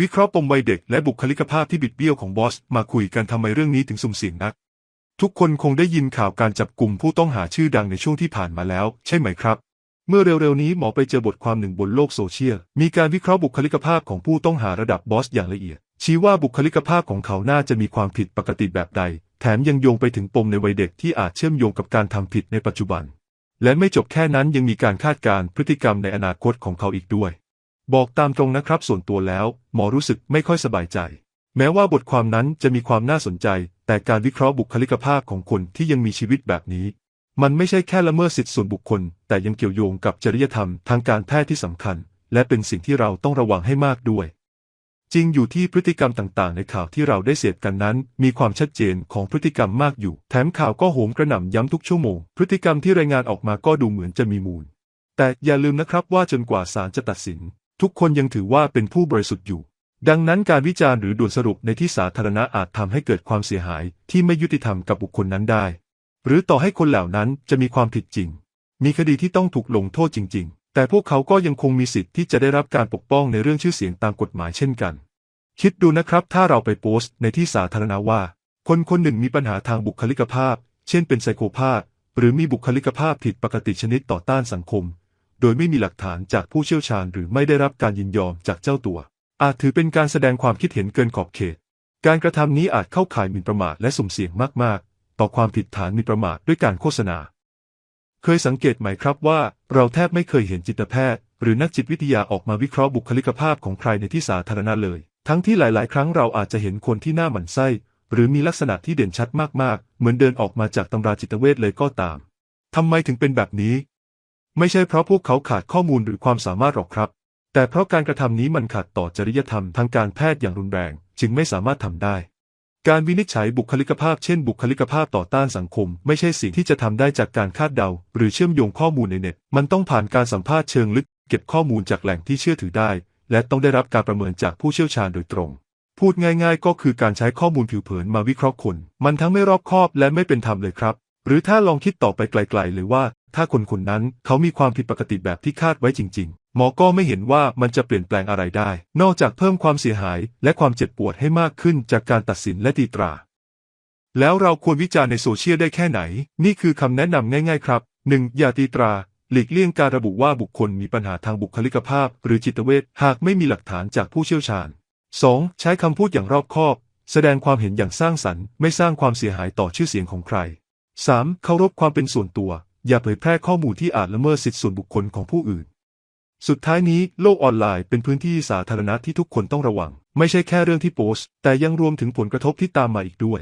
วิเคราะห์ปมวัยเด็กและบุคลิกภาพที่บิดเบี้ยวของบอส มาคุยกันทำไมเรื่องนี้ถึงสุ่มเสี่ยงนัก ทุกคนคงได้ยินข่าวการจับกลุ่มผู้ต้องหาชื่อดังในช่วงที่ผ่านมาแล้ว ใช่ไหมครับ เมื่อเร็วๆนี้หมอไปเจอบทความหนึ่งบนโลกโซเชียล มีการวิเคราะห์บุคลิกภาพของผู้ต้องหาระดับบอสอย่างละเอียด ชี้ว่าบุคลิกภาพของเขาน่าจะมีความผิดปกติแบบใด แถมยังโยงไปถึงปมในวัยเด็กที่อาจเชื่อมโยงกับการทำผิดในปัจจุบัน และไม่จบแค่นั้นยังมีการคาดการณ์พฤติกรรมในอนาคตของเขาอีกด้วย บอกตามตรงนะครับส่วนตัวแล้ว หมอรู้สึกไม่ค่อยสบายใจ แม้ว่าบทความนั้นจะมีความน่าสนใจ แต่การวิเคราะห์บุคลิกภาพของคนที่ยังมีชีวิตแบบนี้ มันไม่ใช่แค่ละเมิดสิทธิส่วนบุคคล แต่ยังเกี่ยวโยงกับจริยธรรมทางการแพทย์ที่สำคัญ และเป็นสิ่งที่เราต้องระวังให้มากด้วย จริงอยู่ที่พฤติกรรมต่างๆ ในข่าวที่เราได้เสพกันนั้น มีความชัดเจนของพฤติกรรมมากอยู่ แถมข่าวก็โหมกระหน่ำย้ำทุกชั่วโมง พฤติกรรมที่รายงานออกมาก็ดูเหมือนจะมีมูล แต่อย่าลืมนะครับว่าจนกว่าศาลจะตัดสิน ทุกคนยังถือว่าเป็นผู้บริสุทธิ์อยู่ ดังนั้นการวิจารณ์หรือด่วนสรุปในที่สาธารณะอาจทำให้เกิดความเสียหายที่ไม่ยุติธรรมกับบุคคลนั้นได้ หรือต่อให้คนเหล่านั้นจะมีความผิดจริง มีคดีที่ต้องถูกลงโทษจริง ๆ แต่พวกเขาก็ยังคงมีสิทธิ์ที่จะได้รับการปกป้องในเรื่องชื่อเสียงตามกฎหมายเช่นกัน คิดดูนะครับถ้าเราไปโพสต์ในที่สาธารณะว่า คนคนหนึ่งมีปัญหาทางบุคลิกภาพ เช่นเป็นไซโคพาธหรือมีบุคลิกภาพผิดปกติชนิดต่อต้านสังคม โดยไม่มีหลักฐานจากผู้เชี่ยวชาญหรือไม่ได้รับการยินยอมจากเจ้าตัว อาจถือเป็นการแสดงความคิดเห็นเกินขอบเขต การกระทำนี้อาจเข้าข่ายหมิ่นประมาทและสุ่มเสี่ยงมาก ๆ ต่อความผิดฐานหมิ่นประมาทด้วยการโฆษณา เคยสังเกตไหมครับว่า เราแทบไม่เคยเห็นจิตแพทย์ หรือนักจิตวิทยาออกมาวิเคราะห์บุคลิกภาพของใครในที่สาธารณะเลย ทั้งที่หลาย ๆ ครั้งเราอาจจะเห็นคนที่หน้าหมันไส้ หรือมีลักษณะที่เด่นชัดมาก ๆ เหมือนเดินออกมาจากตำราจิตเวชเลยก็ตามทำไมถึงเป็นแบบนี้ ไม่ใช่เพราะพวกเขาขาดข้อมูลหรือความสามารถหรอกครับ แต่เพราะการกระทำนี้มันขัดต่อจริยธรรมทางการแพทย์อย่างรุนแรง จึงไม่สามารถทำได้ การวินิจฉัยบุคลิกภาพเช่น บุคลิกภาพต่อต้านสังคม ไม่ใช่สิ่งที่จะทำได้จากการคาดเดา หรือเชื่อมโยงข้อมูลในเน็ต มันต้องผ่านการสัมภาษณ์เชิงลึก เก็บข้อมูลจากแหล่งที่เชื่อถือได้ และต้องได้รับการประเมินจากผู้เชี่ยวชาญโดยตรงพูดง่ายๆ ก็คือการใช้ข้อมูลผิวเผินมาวิเคราะห์คน มันทั้งไม่รอบคอบและไม่เป็นธรรมเลยครับ หรือถ้าลองคิดต่อไปไกลๆเลยว่า ถ้าคนคนนั้นเขามีความผิดปกติแบบที่คาดไว้จริง ๆ หมอก็ไม่เห็นว่ามันจะเปลี่ยนแปลงอะไรได้ นอกจากเพิ่มความเสียหายและความเจ็บปวดให้มากขึ้นจากการตัดสินและตีตรา แล้วเราควรวิจารณ์ในโซเชียลได้แค่ไหน นี่คือคำแนะนำง่าย ๆ ครับ 1. อย่าตีตราหลีกเลี่ยงการระบุว่าบุคคลมีปัญหาทางบุคลิกภาพ หรือจิตเวชหากไม่มีหลักฐานจากผู้เชี่ยวชาญ 2. ใช้คำพูดอย่างรอบคอบ แสดงความเห็นอย่างสร้างสรรค์ ไม่สร้างความเสียหายต่อชื่อเสียงของใคร 3. เคารพความเป็นส่วนตัว อย่าเผยแพร่ข้อมูลที่อาจละเมิดสิทธิส่วนบุคคลของผู้อื่น สุดท้ายนี้โลกออนไลน์เป็นพื้นที่สาธารณะที่ทุกคนต้องระวัง ไม่ใช่แค่เรื่องที่โพสต์ แต่ยังรวมถึงผลกระทบที่ตามมาอีกด้วย